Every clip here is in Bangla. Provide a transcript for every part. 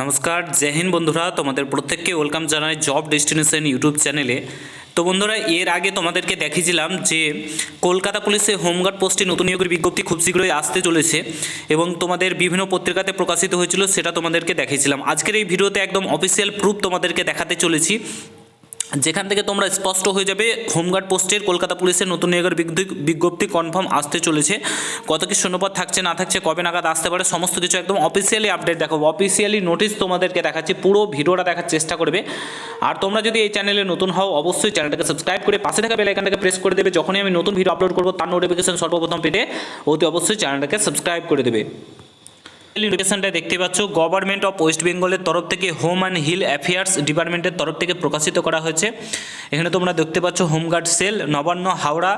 নমস্কার জেহিন বন্ধুরা, তোমাদের প্রত্যেককে ওয়েলকাম জানাই জব ডেস্টিনেশন ইউটিউব চ্যানেলে তো বন্ধুরা, এর আগে তোমাদেরকে দেখিয়েছিলাম যে কলকাতা পুলিশে হোমগার্ড পোস্টে নতুন নিয়োগের বিজ্ঞপ্তি খুব শীঘ্রই আসতে চলেছে এবং তোমাদের বিভিন্ন পত্রিকাতে প্রকাশিত হয়েছিল, সেটা তোমাদেরকে দেখিয়েছিলাম। আজকের এই ভিডিওতে একদম অফিসিয়াল প্রুফ তোমাদেরকে দেখাতে চলেছি। যেখান থেকে তোমরা স্পষ্ট হয়ে যাবে, হোমগার্ড পোস্টের কলকাতা পুলিশের নতুন নিয়োগের বিজ্ঞপ্তি- কনফার্ম আসতে চলেছে। কত কি শূন্যপদ থাকছে, না থাকছে, কবে নাগাদ আসতে পারে, সমস্ত কিছু একদম অফিসিয়ালি আপডেট দেখাবো। অফিসিয়ালি নোটিশ তোমাদেরকে দেখাচ্ছি, পুরো ভিডিওটা দেখার চেষ্টা করবে। আর তোমরা যদি এই চ্যানেলে নতুন হও, অবশ্যই চ্যানেলটাকে সাবস্ক্রাইব করে পাশে থাকা বেলাইকানটাকে প্রেস করে দেবে। যখনই আমি নতুন ভিডিও আপলোড করব, তার নোটিফিকেশন সর্বপ্রথম পেতে অতি অবশ্যই চ্যানেলটাকে সাবস্ক্রাইব করে দেবে। নোটিফিকেশনটা দেখতে পাচ্ছ। গভর্নমেন্ট অফ ওয়েস্ট বেঙ্গলের তরফ থেকে হোম অ্যান্ড হিল অ্যাফেয়ার্স ডিপার্টমেন্টের তরফ থেকে প্রকাশিত করা হয়েছে। এখানে তোমরা দেখতে পাচ্ছ home guard cell Nabanna Howrah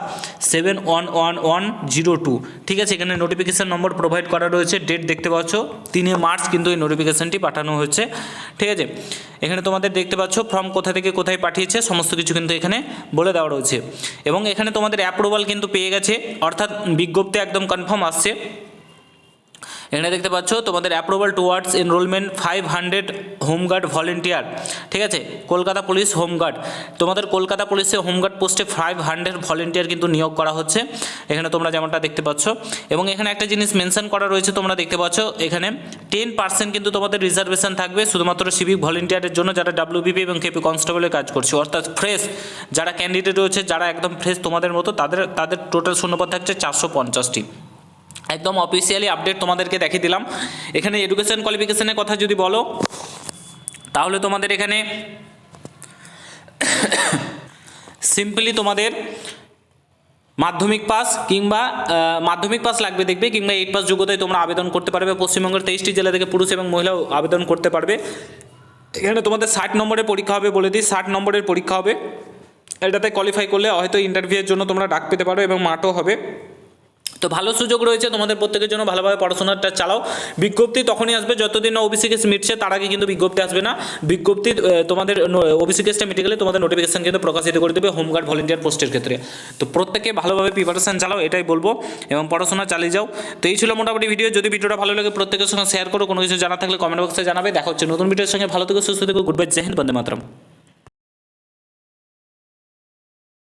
seven one one one zero two ঠিক আছে, এখানে নোটিফিকেশান নম্বর প্রোভাইড করা রয়েছে। ডেট দেখতে পাচ্ছ, তিনে মার্চ কিন্তু এই নোটিফিকেশানটি পাঠানো হয়েছে। ঠিক আছে, এখানে তোমাদের দেখতে পাচ্ছ ফর্ম কোথা থেকে কোথায় পাঠিয়েছে, সমস্ত কিছু কিন্তু এখানে বলে দেওয়া রয়েছে। এবং এখানে তোমাদের অ্যাপ্রুভাল কিন্তু পেয়ে গেছে। অর্থাৎ বিজ্ঞপ্তি একদম কনফার্ম আসছে। এখানে দেখতে পাচ্ছ তোমাদের approval towards enrolment five hundred home guard volunteer ঠিক আছে? কলকাতা পুলিশ হোমগার্ড তোমাদের কলকাতা পুলিশে হোমগার্ড পোস্টে ফাইভ হান্ড্রেড ভলেন্টিয়ার কিন্তু নিয়োগ করা হচ্ছে, এখানে তোমরা যেমনটা দেখতে পাচ্ছ। এবং এখানে একটা জিনিস মেনশন করা রয়েছে, তোমরা দেখতে পাচ্ছ, এখানে টেন পার্সেন্ট কিন্তু তোমাদের রিজার্ভেশন থাকবে শুধুমাত্র সিভিক ভলেন্টিয়ারের জন্য যারা ডাব্লিউবিপি এবং কেপি কনস্টেবলের কাজ করছে। অর্থাৎ ফ্রেশ যারা ক্যান্ডিডেট রয়েছে, যারা একদম ফ্রেশ তোমাদের মতো, তাদের তাদের টোটাল শূন্যপদ থাকছে চারশো পঞ্চাশটি। একদম অফিসিয়ালি আপডেট তোমাদেরকে দেখিয়ে দিলাম। এখানে এডুকেশন কোয়ালিফিকেশনের কথা যদি বলো, তাহলে তোমাদের এখানে সিম্পলি তোমাদের মাধ্যমিক পাস কিংবা মাধ্যমিক পাস লাগবে দেখবে, কিংবা এইট পাস যোগ্যতায় তোমরা আবেদন করতে পারবে। পশ্চিমবঙ্গের তেইশটি জেলা থেকে পুরুষ এবং মহিলাও আবেদন করতে পারবে। এখানে তোমাদের ষাট নম্বরের পরীক্ষা হবে বলে দিই, ষাট নম্বরের পরীক্ষা হবে। এটাতে কোয়ালিফাই করলে হয়তো ইন্টারভিউয়ের জন্য তোমরা ডাক পেতে পারো এবং মাঠও হবে। তো ভালো সুযোগ রয়েছে, তোমাদের প্রত্যেকের জন্য ভালোভাবে পড়াশোনাটা চালাও। বিজ্ঞপ্তি তখনই আসবে যতদিন না ওবিসি কেস মিটছে, তার আগে কিন্তু বিজ্ঞপ্তি আসবে না। বিজ্ঞপ্তি তোমাদের ওবিসি কেসটা মিটে গেলে তোমাদের নোটিফিকেশন কিন্তু প্রকাশিত করে দেবে হোমগার্ড ভলেন্টিয়ার পোস্টের ক্ষেত্রে। তো প্রত্যেকে ভালোভাবে প্রিপারেশন চালাও, এটাই বলব, এবং পড়াশোনা চালিয়ে যাও। তো এই ছিল মোটামুটি ভিডিও যদি ভিডিওটা ভালো লাগে প্রত্যেকের সঙ্গে শেয়ার করো, কোনো কিছু জানা থাকলে কমেন্ট বক্সে জানাবে। দেখা হচ্ছে নতুন ভিডিওর সঙ্গে, ভালো থেকে, সুস্থ থেকো গুড বাই জয় হিন্দ, বন্দে মাতরম।